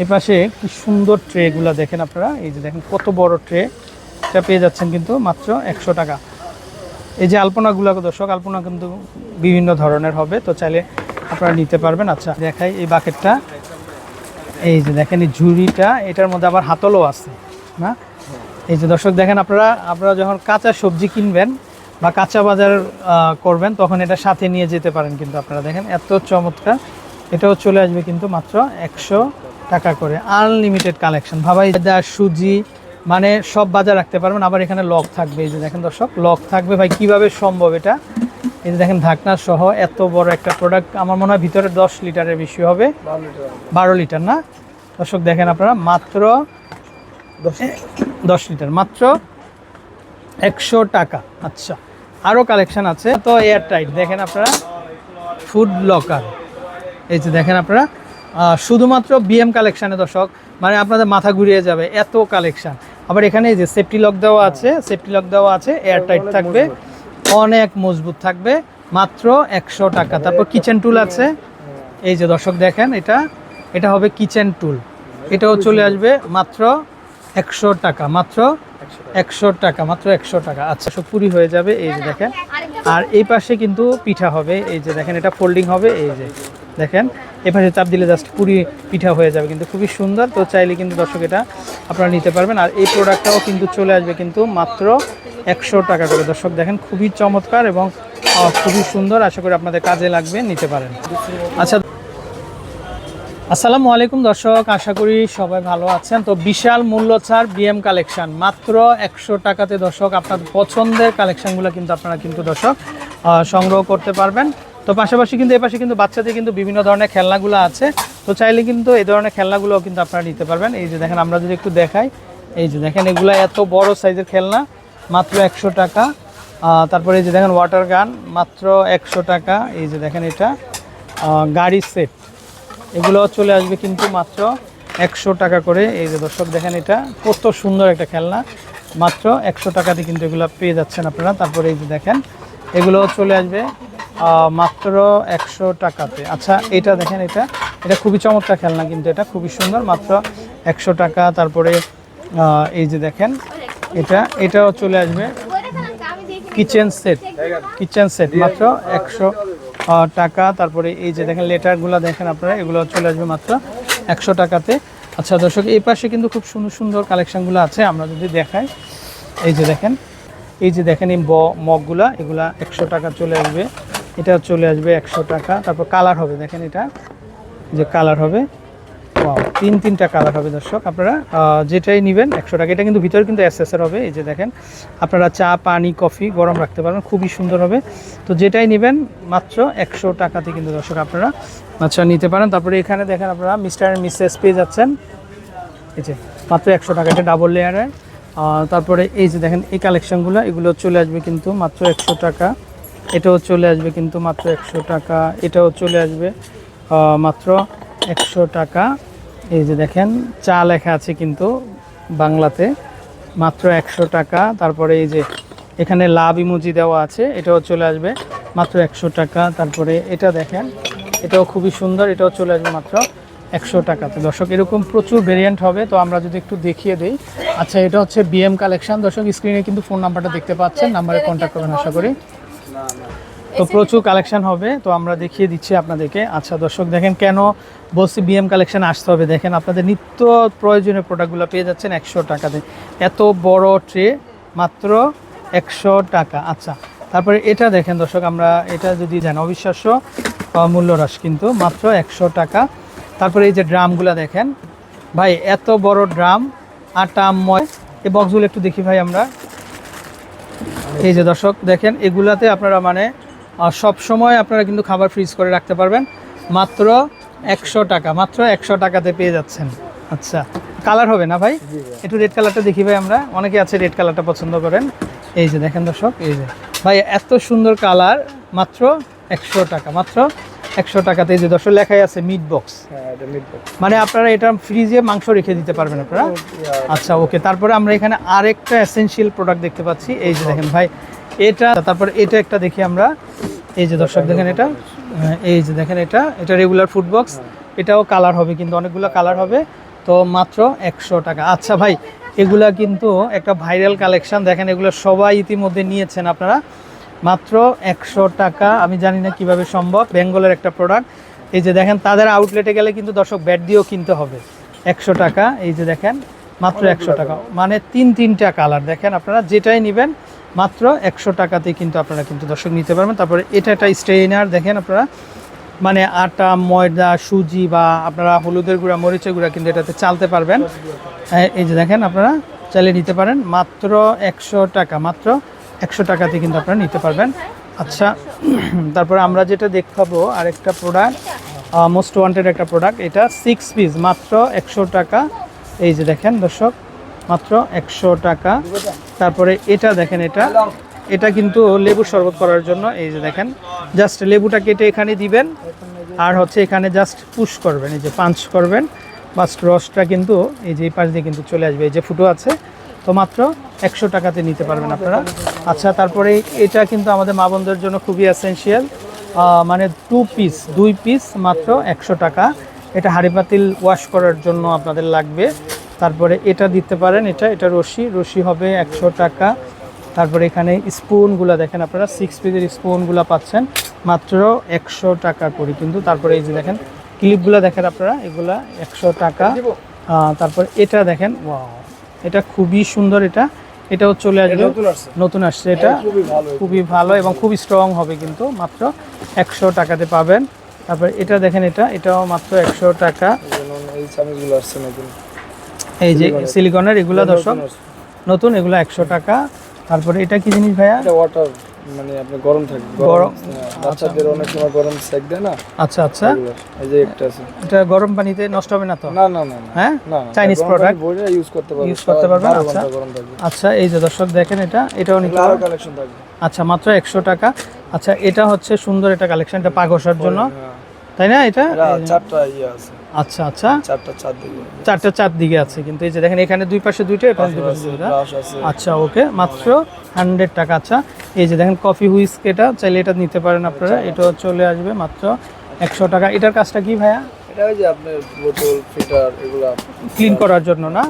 এই পাশে কি সুন্দর ট্রেগুলো দেখেন আপনারা। এই যে দেখেন কত বড় ট্রে এটা পেয়ে যাচ্ছেন কিন্তু মাত্র একশো টাকা। এই যে আলপনাগুলো দর্শক আলপনা কিন্তু বিভিন্ন ধরনের হবে, তো চাইলে আপনারা নিতে পারবেন। আচ্ছা দেখাই এই বাকেটটা এই যে দেখেন এই ঝুড়িটা, এটার মধ্যে আবার হাতলও আছে, না? এই যে দর্শক, দেখেন আপনারা আপনারা যখন কাঁচা সবজি কিনবেন বা কাঁচা বাজার করবেন, তখন এটা সাথে নিয়ে যেতে পারেন কিন্তু আপনারা। দেখেন এত চমৎকার। এটাও চলে আসবে কিন্তু মাত্র একশো টাকা করে আনলিমিটেড কালেকশন ভাবাই দা সুজি মানে সব বাজার রাখতে পারবেন আবার এখানে লক থাকবে এই যে দেখেন দর্শক লক থাকবে। ভাই কীভাবে সম্ভব এটা? এই যে দেখেন ঢাকনা সহ এত বড় একটা প্রোডাক্ট আমার মনে হয় ভিতরে দশ লিটারের বেশি হবে। বারো লিটার না? দর্শক দেখেন আপনারা মাত্র দশ লিটার। মাত্র একশো টাকা। আচ্ছা আরও কালেকশন আছে। তো এয়ার টাইট দেখেন আপনারা ফুড লকার এই যে দেখেন আপনারা শুধুমাত্র বিএম কালেকশানে দর্শক। মানে আপনাদের মাথা ঘুরিয়ে যাবে এত কালেকশান আবার এখানে এই যে সেফটি লক দেওয়া আছে সেফটি লক দেওয়া আছে এয়ার টাইট থাকবে। অনেক মজবুত থাকবে মাত্র একশো টাকা। তারপর কিচেন টুল আছে। এই যে দর্শক দেখেন এটা এটা হবে কিচেন টুল এটাও চলে আসবে মাত্র একশো টাকা মাত্র একশো টাকা। মাত্র একশো টাকা। আচ্ছা সব পুরি হয়ে যাবে এই যে দেখেন। আর এই পাশে কিন্তু পিঠা হবে। এই যে দেখেন এটা ফোল্ডিং হবে। এই যে দেখেন এই পাশে চাপ দিলে জাস্ট পুরি পিঠা হয়ে যাবে, কিন্তু খুবই সুন্দর। তো চাইলে কিন্তু দর্শক এটা আপনারা নিতে পারবেন। আর এই প্রোডাক্টটাও কিন্তু চলে আসবে কিন্তু মাত্র একশো টাকা করে। দর্শক দেখেন, খুবই চমৎকার এবং খুবই সুন্দর। আশা করি আপনাদের কাজে লাগবে, নিতে পারেন। আচ্ছা আসসালামু আলাইকুম দর্শক। আশা করি সবাই ভালো আছেন। তো বিশাল মূল্য ছাড় বিএম কালেকশন মাত্র একশো টাকাতে দর্শক আপনার পছন্দের কালেকশনগুলো কিন্তু আপনারা কিন্তু দর্শক সংগ্রহ করতে পারবেন। তো পাশাপাশি কিন্তু এই পাশে কিন্তু বাচ্চাদের কিন্তু বিভিন্ন ধরনের খেলনাগুলো আছে। তো চাইলে কিন্তু এই ধরনের খেলনাগুলোও কিন্তু আপনারা নিতে পারবেন। এই যে দেখেন, আমরা যদি একটু দেখাই, এই যে দেখেন, এগুলো এত বড় সাইজের খেলনা, মাত্র একশো টাকা। তারপরে এই যে দেখেন ওয়াটার গান মাত্র একশো টাকা। এই যে দেখেন এটা গাড়ি সেট এগুলো চলে আসবে কিন্তু মাত্র একশো টাকা করে। এই যে দর্শক, দেখেন এটা, কত সুন্দর একটা খেলনা। মাত্র একশো টাকাতে কিন্তু এগুলো পেয়ে যাচ্ছেন আপনারা। তারপরে এই যে দেখেন এগুলো চলে আসবে। মাত্র একশো টাকাতে। আচ্ছা এটা দেখেন এটা। এটা খুবই চমৎকার খেলনা কিন্তু এটা, খুবই সুন্দর। মাত্র একশো টাকা। তারপরে এই যে দেখেন, এটা, এটাও চলে আসবে। Kitchen set. কিচেন সেট, মাত্র একশো টাকা। তারপরে এই যে দেখেন, লেটারগুলো দেখেন আপনারা, এগুলো চলে আসবে মাত্র একশো টাকাতে। আচ্ছা দর্শক, এই পাশে কিন্তু খুব সুন্দর সুন্দর কালেকশনগুলো আছে। আমরা যদি দেখাই, এই যে দেখেন, এই যে দেখেন এই ব- মগগুলা, এগুলা একশো টাকা চলে আসবে। এটা চলে আসবে একশো টাকা। তারপর কালার হবে, দেখেন এটা। যে কালার হবে তিন তিনটা কালার হবে দর্শক। আপনারা যেটাই নেবেন একশো টাকা। এটা কিন্তু ভিতরে কিন্তু এসএসআর হবে, এই যে দেখেন। আপনারা চা, পানি কফি গরম রাখতে পারবেন, খুবই সুন্দর হবে। তো যেটাই নেবেন, মাত্র একশো টাকাতে কিন্তু দর্শক আপনারা আচ্ছা নিতে পারেন। তারপরে এখানে দেখেন আপনারা মিস্টার অ্যান্ড মিসেস পেয়ে যাচ্ছেন। এই যে, মাত্র একশো টাকা, এটা ডাবল লেয়ারের তারপরে এই যে দেখেন, এই কালেকশনগুলো এগুলো চলে আসবে কিন্তু মাত্র একশো টাকা। এটাও চলে আসবে কিন্তু মাত্র একশো টাকা, এটাও চলে আসবে মাত্র একশো টাকা। এই যে দেখেন, চা লেখা আছে কিন্তু বাংলাতে, মাত্র একশো টাকা। তারপরে এই যে এখানে লাভ ইমোজি দেওয়া আছে, এটাও চলে আসবে, মাত্র একশো টাকা। তারপরে এটা দেখেন, এটাও খুবই সুন্দর, এটাও চলে আসবে মাত্র একশো টাকাতে। দর্শক, এরকম প্রচুর ভেরিয়েন্ট হবে, তো আমরা যদি একটু দেখিয়ে দিই। আচ্ছা এটা হচ্ছে বিএম কালেকশন দর্শক স্ক্রিনে কিন্তু ফোন নাম্বারটা দেখতে পাচ্ছেন নাম্বারে কন্ট্যাক্ট করবেন, আশা করি। তো প্রচুর কালেকশন হবে তো আমরা দেখিয়ে দিচ্ছি আপনাদেরকে। আচ্ছা দর্শক দেখেন কেন বলছি বিএম কালেকশন আসতে হবে? দেখেন আপনাদের নিত্য প্রয়োজনীয় প্রোডাক্টগুলো পেয়ে যাচ্ছেন একশো টাকাতে। এত বড় ট্রে মাত্র একশো টাকা। আচ্ছা তারপরে এটা দেখেন দর্শক আমরা এটা যদি জান অবিশ্বাস্য আহ, মূল্য হ্রাস কিন্তু মাত্র একশো টাকা। তারপরে এই যে ড্রামগুলো দেখেন ভাই এত বড় ড্রাম আটা ময় এই বক্সগুলো একটু দেখি ভাই আমরা। এই যে দর্শক দেখেন এগুলাতে আপনারা মানে সব সময় আপনারা কিন্তু খাবার ফ্রিজ করে রাখতে পারবেন। মাত্র একশো টাকা মাত্র একশো টাকাতে পেয়ে যাচ্ছেন। আচ্ছা কালার হবে না ভাই? একটু রেড কালারটা দেখি ভাই আমরা। অনেকে আছে রেড কালারটা পছন্দ করেন। এই যে দেখেন দর্শক এই যে। ভাই এত সুন্দর কালার মাত্র একশো টাকা মাত্র একশো টাকাতে। যে দর্শক লেখাই আছে মিট বক্স মানে আপনারা এটা ফ্রিজে মাংস রেখে দিতে পারবেন আপনারা? আচ্ছা ওকে তারপরে আমরা এখানে আরেকটা এসেনশিয়াল প্রোডাক্ট দেখতে পাচ্ছি। এই যে দেখেন ভাই এটা তারপরে এটা একটা দেখি আমরা। এই যে দর্শক দেখেন এটা। এই যে দেখেন এটা। এটা রেগুলার ফুড বক্স এটাও কালার হবে কিন্তু অনেকগুলো কালার হবে। তো মাত্র একশো টাকা। আচ্ছা ভাই এগুলা কিন্তু একটা ভাইরাল কালেকশন দেখেন এগুলো সবাই ইতিমধ্যে নিয়েছেন আপনারা। মাত্র একশো টাকা। আমি জানি না কীভাবে সম্ভব। বেঙ্গলের একটা প্রোডাক্ট এই যে দেখেন তাদের আউটলেটে গেলে কিন্তু দর্শক ব্যাট দিয়েও কিনতে হবে। একশো টাকা এই যে দেখেন মাত্র একশো টাকা। মানে তিন তিনটা কালার দেখেন আপনারা যেটাই নেবেন মাত্র একশো টাকাতেই কিন্তু আপনারা কিন্তু দর্শক নিতে পারবেন। তারপরে এটা একটা স্ট্রেইনার দেখেন আপনারা। মানে আটা ময়দা সুজি বা আপনারা হলুদের গুঁড়া মরিচের গুঁড়া কিন্তু এটাতে চালতে পারবেন। হ্যাঁ, এই যে দেখেন আপনারা চালিয়ে নিতে পারেন। মাত্র একশো টাকা মাত্র একশো টাকাতে কিন্তু আপনারা নিতে পারবেন। আচ্ছা তারপরে আমরা যেটা দেখাবো, আরেকটা প্রোডাক্ট মোস্ট ওয়ান্টেড একটা প্রোডাক্ট এটা সিক্স পিস মাত্র একশো টাকা। এই যে দেখেন দর্শক, মাত্র একশো টাকা। তারপরে এটা দেখেন এটা। এটা কিন্তু লেবু শরবত করার জন্য, এই যে দেখেন। জাস্ট লেবুটা কেটে এখানে দিবেন, আর হচ্ছে এখানে জাস্ট পুশ করবেন, এই যে পাঞ্চ করবেন। বাস রসটা কিন্তু এই যে এই পাশ দিয়ে কিন্তু চলে আসবে, এই যে ফুটো আছে তো মাত্র একশো টাকাতে নিতে পারবেন আপনারা। আচ্ছা তারপরে এটা কিন্তু আমাদের মা বোনদের জন্য খুবই এসেনশিয়াল মানে টু পিস দুই পিস মাত্র একশো টাকা। এটা হাঁড়ি পাতিল ওয়াশ করার জন্য আপনাদের লাগবে। তারপরে এটা দিতে পারেন, এটা এটা রশি। রশি হবে একশো টাকা। তারপরে এখানে স্পুনগুলো দেখেন আপনারা সিক্স পিসের স্পুনগুলো পাচ্ছেন। মাত্র একশো টাকা করে। কিন্তু তারপরে এই যে দেখেন ক্লিপগুলো দেখেন আপনারা, এগুলা একশো টাকা। তারপর এটা দেখেন এটা খুবই সুন্দর এটা। এটাও চলে আসবে। নতুন আসছে এটা। খুবই ভালো এবং খুবই স্ট্রং হবে কিন্তু মাত্র একশো টাকাতে পাবেন। তারপর এটা দেখেন এটা এটাও মাত্র একশো টাকা। এই যে সিলিকনের। এগুলো দর্শক নতুন এগুলো একশো টাকা। তারপরে এটা কি জিনিস ভাইয়া? ওয়াটার মানে আপনার গরম থাকে গরম। হ্যাঁ, বাচ্চাদের অনেক সময় গরম সেক দেয় না? আচ্ছা আচ্ছা। এই যে একটা আছে। এটা গরম পানিতে নষ্ট হবে না তো? না না না হ্যাঁ? না চাইনিজ প্রোডাক্ট বইটা ইউজ করতে পারবেন Use করতে পারবেন, আচ্ছা। আচ্ছা এই যে দর্শক দেখেন এটা এগুলো আরও কালেকশন থাকবে। আচ্ছা মাত্র একশো টাকা। আচ্ছা এটা হচ্ছে সুন্দর এটা কালেকশন এটা পাগসার জন্য। হ্যাঁ। তাই না এটা? এটা চারটা ইয়ে আছে। আচ্ছা আচ্ছা। চারটা চার দিকে। চারটা চার দিকে আছে কিন্তু এই যে দেখেন এখানে দুই পাশে দুইটা এখানে দুই পাশে দুইটা আচ্ছা ওকে মাত্র হান্ড্রেড টাকা আচ্ছা। এই যে দেখেন কফি হুইস্ক এটা চাইলে এটা নিতে পারেন আপনারা এটাও চলে আসবে মাত্র একশো টাকা। এটার কাজটা কি ভাইয়া? এটা ক্লিন করার জন্য না?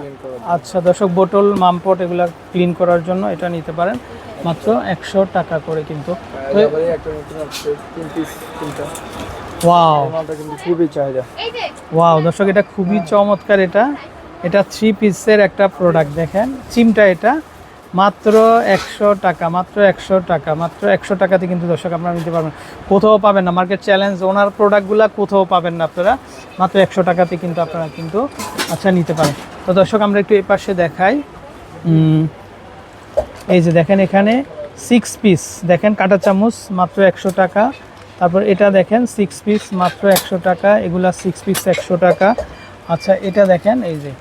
আচ্ছা দর্শক বোতল মামপট এগুলা ক্লিন করার জন্য এটা নিতে পারেন। মাত্র একশো টাকা করে কিন্তু। ওয়াও খুবই চাহিদা। ওয়াও দর্শক এটা খুবই চমৎকার এটা। এটা থ্রি পিসের একটা প্রোডাক্ট দেখেন। চিমটা এটা। মাত্র একশো টাকা মাত্র একশো টাকা মাত্র একশো টাকাতে কিন্তু দর্শক আপনারা নিতে পারবেন। কোথাও পাবেন না মার্কেট চ্যালেঞ্জ ওনার প্রোডাক্টগুলো কোথাও পাবেন না আপনারা। মাত্র একশো টাকাতে কিন্তু আপনারা কিন্তু আচ্ছা নিতে পারেন। তো দর্শক আমরা একটু এই পাশে দেখাই এই যে দেখেন এখানে সিক্স পিস দেখেন কাটা চামচ মাত্র একশো টাকা। তারপর এটা দেখেন সিক্স পিস মাত্র একশো টাকা। এগুলা সিক্স পিস একশো টাকা। আচ্ছা এটা দেখেন এই যে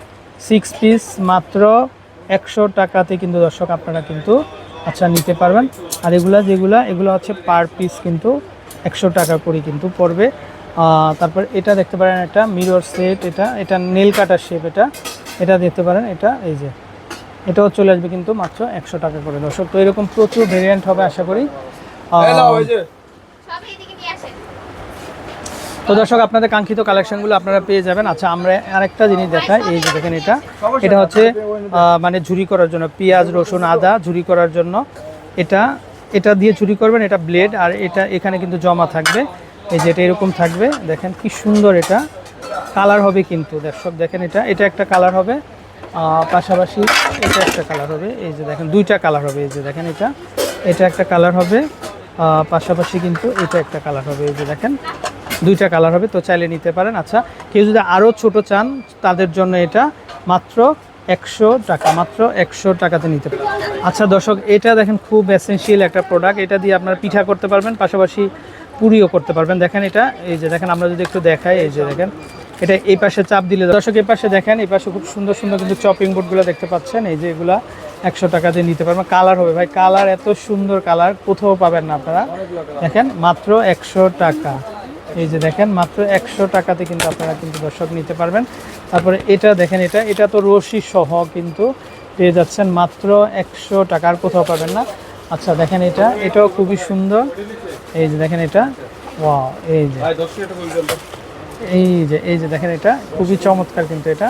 সিক্স পিস মাত্র একশো টাকাতে কিন্তু দর্শক আপনারা কিন্তু আচ্ছা নিতে পারবেন। আর এগুলা যেগুলা এগুলো হচ্ছে পার পিস কিন্তু একশো টাকা করে কিন্তু পড়বে। তারপর এটা দেখতে পারেন এটা মিরর সেট এটা এটা নেল কাটার শেপ এটা। এটা দেখতে পারেন এটা এই যে এটাও চলে আসবে কিন্তু মাত্র একশো টাকা করে। দর্শক তো এরকম প্রচুর ভেরিয়েন্ট হবে আশা করি আহ, ওই যে সব এদিকে নিয়ে আসেন তো দর্শক, আপনাদের কাঙ্ক্ষিত কালেকশনগুলো আপনারা পেয়ে যাবেন। আচ্ছা আমরা আরেকটা জিনিস দেখাই। এই যে দেখেন এটা। এটা হচ্ছে মানে ঝুরি করার জন্য, পেঁয়াজ, রসুন, আদা ঝুরি করার জন্য। এটা এটা দিয়ে ঝুরি করবেন, এটা ব্লেড আর এটা এখানে কিন্তু জমা থাকবে। এই যে এটা এরকম থাকবে। দেখেন কি সুন্দর এটা। কালার হবে কিন্তু, দর্শক, দেখেন এটা। এটা একটা কালার হবে। পাশাপাশি এটা একটা কালার হবে। এই যে দেখেন, দুইটা কালার হবে। এই যে দেখেন এটা। এটা একটা কালার হবে। পাশাপাশি কিন্তু এটা একটা কালার হবে। এই যে দেখেন দুইটা কালার হবে, তো চাইলে নিতে পারেন। আচ্ছা কেউ যদি আরও ছোট চান, তাদের জন্য এটা মাত্র একশো টাকা, মাত্র একশো টাকাতে নিতে পারেন। আচ্ছা দর্শক, এটা দেখেন খুব এসেন্সিয়াল একটা প্রোডাক্ট এটা দিয়ে আপনারা পিঠা করতে পারবেন, পাশাপাশি পুরিও করতে পারবেন। দেখেন এটা, এই যে দেখেন, আমরা যদি একটু দেখাই, এই যে দেখেন, এটা এই পাশে চাপ দিলে দর্শক, এই পাশে দেখেন, এই পাশে খুব সুন্দর সুন্দর কিন্তু চপিং বোর্ডগুলো দেখতে পাচ্ছেন। এই যে এগুলা একশো টাকা দিয়ে নিতে পারবেন। কালার হবে ভাই কালার এত সুন্দর কালার কোথাও পাবেন না আপনারা। দেখেন, মাত্র একশো টাকা। এই যে দেখেন মাত্র একশো টাকাতে কিন্তু আপনারা কিন্তু দর্শক নিতে পারবেন। তারপরে এটা দেখেন এটা এটা তো রশি সহ কিন্তু পেয়ে যাচ্ছেন মাত্র একশো টাকার কোথাও পাবেন না। আচ্ছা দেখেন এটা এটাও খুবই সুন্দর। এই যে দেখেন এটা ওয়াও এই যে। এই যে এই যে দেখেন এটা খুবই চমৎকার কিন্তু এটা।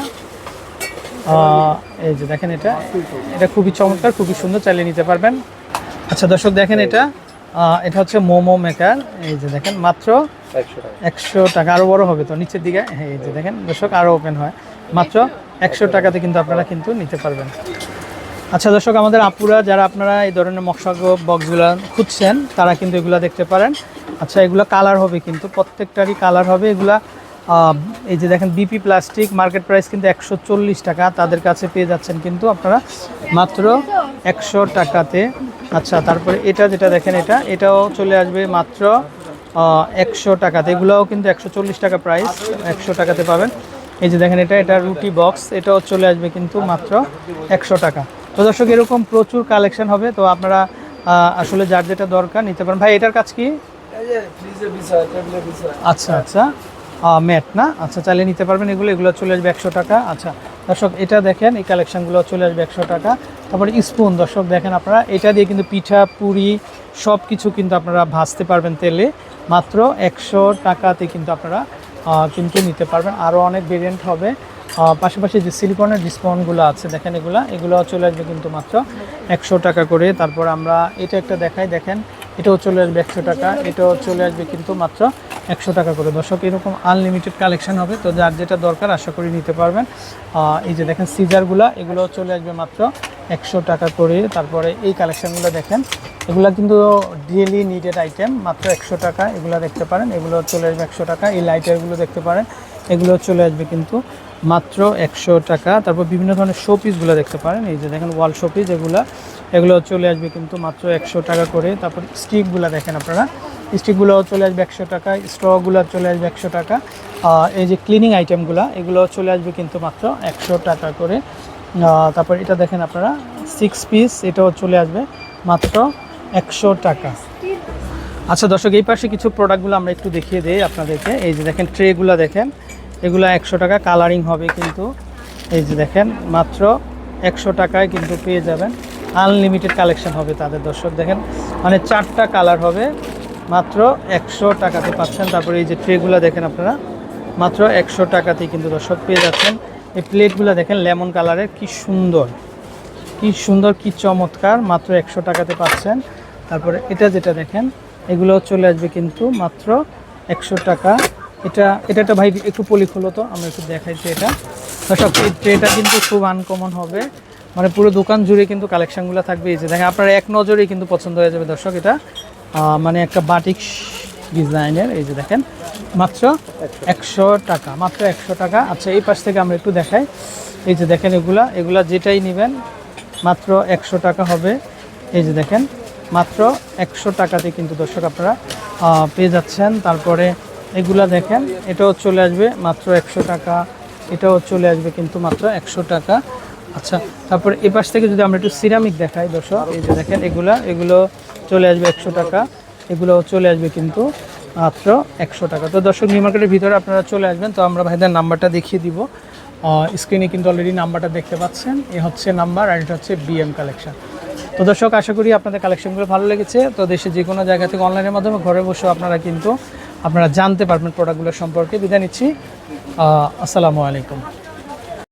এই যে দেখেন এটা এটা খুবই চমৎকার খুবই সুন্দর চালিয়ে নিতে পারবেন। আচ্ছা দর্শক দেখেন এটা এটা হচ্ছে মোমো মেকার। এই যে দেখেন মাত্র একশো টাকা। আরও বড় হবে তো নিচের দিকে? হ্যাঁ এই যে দেখেন, দর্শক আরও ওপেন হয়। মাত্র একশো টাকাতে কিন্তু আপনারা কিন্তু নিতে পারবেন। আচ্ছা দর্শক, আমাদের আপুরা, যারা আপনারা এই ধরনের মশাগ বক্সগুলো খুঁজছেন, তারা কিন্তু এগুলো দেখতে পারেন। আচ্ছা এগুলো কালার হবে কিন্তু, প্রত্যেকটারই কালার হবে। এগুলা এই যে দেখেন বিপি প্লাস্টিক মার্কেট প্রাইস কিন্তু একশো চল্লিশ টাকা। তাদের কাছে পেয়ে যাচ্ছেন কিন্তু আপনারা মাত্র একশো টাকাতে। আচ্ছা তারপরে এটা যেটা দেখেন, এটা, এটাও চলে আসবে মাত্র একশো টাকাতে। এগুলোও কিন্তু একশো চল্লিশ টাকা প্রাইস একশো টাকাতে পাবেন। এই যে দেখেন, এটা এটা রুটি বক্স এটাও চলে আসবে কিন্তু মাত্র একশো টাকা। তো দর্শক, এরকম প্রচুর কালেকশন হবে। তো আপনারা আসলে যার যেটা দরকার নিতে পারেন। ভাই, এটার কাজ কি? আচ্ছা আচ্ছা। ম্যাট না? আচ্ছা চালিয়ে নিতে পারবেন এগুলো। এগুলো চলে আসবে একশো টাকা। আচ্ছা দর্শক, এটা দেখেন, এই কালেকশানগুলো চলে আসবে একশো টাকা। তারপরে স্পুন দর্শক, দেখেন আপনারা। এটা দিয়ে কিন্তু পিঠা, পুরি সব কিছু কিন্তু আপনারা ভাজতে পারবেন তেলে। মাত্র একশো টাকাতে কিন্তু আপনারা কিন্তু নিতে পারবেন। আরও অনেক ভেরিয়েন্ট হবে। পাশাপাশি যে সিলিকনের ডিসকাউন্টগুলো আছে, দেখেন এগুলো এগুলো চলে আসবে কিন্তু মাত্র একশো টাকা করে। তারপর আমরা এটা একটা দেখাই। দেখেন এটাও চলে আসবে একশো টাকা, এটাও চলে আসবে কিন্তু মাত্র একশো টাকা করে। দর্শক, এরকম আনলিমিটেড কালেকশন হবে, তো যার যেটা দরকার আশা করি নিতে পারবেন। এই যে দেখেন সিজারগুলা এগুলো চলে আসবে মাত্র একশো টাকা করে। তারপরে এই কালেকশনগুলো দেখেন, এগুলো কিন্তু ডেলি নিডেড আইটেম মাত্র একশো টাকা, এগুলো দেখতে পারেন। এগুলো চলে আসবে একশো টাকা, এই লাইটারগুলো দেখতে পারেন, এগুলো চলে আসবে কিন্তু মাত্র একশো টাকা। তারপর বিভিন্ন ধরনের শোপিসগুলো দেখতে পারেন। এই যে দেখেন ওয়াল শোপিস এগুলো। এগুলো চলে আসবে কিন্তু মাত্র একশো টাকা করে। তারপর স্টিকগুলো দেখেন আপনারা। স্টিকগুলো চলে আসবে একশো টাকা। স্ট্রগুলো চলে আসবে একশো টাকা। এই যে ক্লিনিং আইটেমগুলো এগুলো চলে আসবে কিন্তু মাত্র একশো টাকা করে। তারপর এটা দেখেন আপনারা সিক্স পিস এটাও চলে আসবে মাত্র একশো টাকা। আচ্ছা দর্শক, এই পাশে কিছু প্রোডাক্টগুলো আমরা একটু দেখিয়ে দিই আপনাদেরকে। এই যে দেখেন ট্রেগুলো দেখেন। এগুলো একশো টাকা কালারিং হবে কিন্তু। এই যে দেখেন, মাত্র একশো টাকায় কিন্তু পেয়ে যাবেন। আনলিমিটেড কালেকশন হবে তাদের দর্শক, দেখেন। মানে চারটা কালার হবে, মাত্র একশো টাকাতে পাচ্ছেন। তারপরে এই যে ট্রেগুলো দেখেন আপনারা, মাত্র একশো টাকাতেই কিন্তু দর্শক পেয়ে যাচ্ছেন। এই প্লেটগুলো দেখেন লেমন কালারের কি সুন্দর। কি সুন্দর, কি চমৎকার, মাত্র একশো টাকাতে পাচ্ছেন। তারপরে এটা যেটা দেখেন এগুলো চলে আসবে কিন্তু মাত্র একশো টাকা এটা এটা একটা ভাই একটু পলি খুলো তো, আমরা একটু দেখাইছি এটা। দর্শক, এই ট্রেটা কিন্তু খুব আনকমন হবে। মানে পুরো দোকান জুড়ে কিন্তু কালেকশনগুলো থাকবে। এই যে দেখেন, আপনার এক নজরেই কিন্তু পছন্দ হয়ে যাবে দর্শক এটা। মানে একটা বাটিক ডিজাইনের এই যে দেখেন, মাত্র একশো টাকা, মাত্র একশো টাকা। আচ্ছা এই পাশ থেকে আমরা একটু দেখাই। এই যে দেখেন এগুলা এগুলা যেটাই নেবেন, মাত্র একশো টাকা হবে। এই যে দেখেন, মাত্র একশো টাকাতে কিন্তু দর্শক আপনারা পেয়ে যাচ্ছেন। তারপরে এগুলা দেখেন, এটাও চলে আসবে মাত্র একশো টাকা, এটাও চলে আসবে কিন্তু মাত্র একশো টাকা। আচ্ছা তারপরে এ পাশ থেকে যদি আমরা একটু সিরামিক দেখাই, দর্শক, এই যে দেখেন এগুলা, এগুলো চলে আসবে একশো টাকা এগুলো চলে আসবে কিন্তু মাত্র একশো টাকা। তো দর্শক, নিউ মার্কেটের ভিতরে আপনারা চলে আসবেন, তো আমরা ভাইদের নাম্বারটা দেখিয়ে দিব। স্ক্রিনে কিন্তু অলরেডি নাম্বারটা দেখতে পাচ্ছেন, এ হচ্ছে নাম্বার আর এটা হচ্ছে বিএম কালেকশন তো দর্শক, আশা করি আপনাদের কালেকশনগুলো ভালো লেগেছে। তো দেশে যে কোনো জায়গা থেকে অনলাইনের মাধ্যমে ঘরে বসেও আপনারা কিন্তু আপনারা জানতে পারবেন প্রোডাক্টগুলো সম্পর্কে। বিদায় নিচ্ছি। আসসালামু আলাইকুম।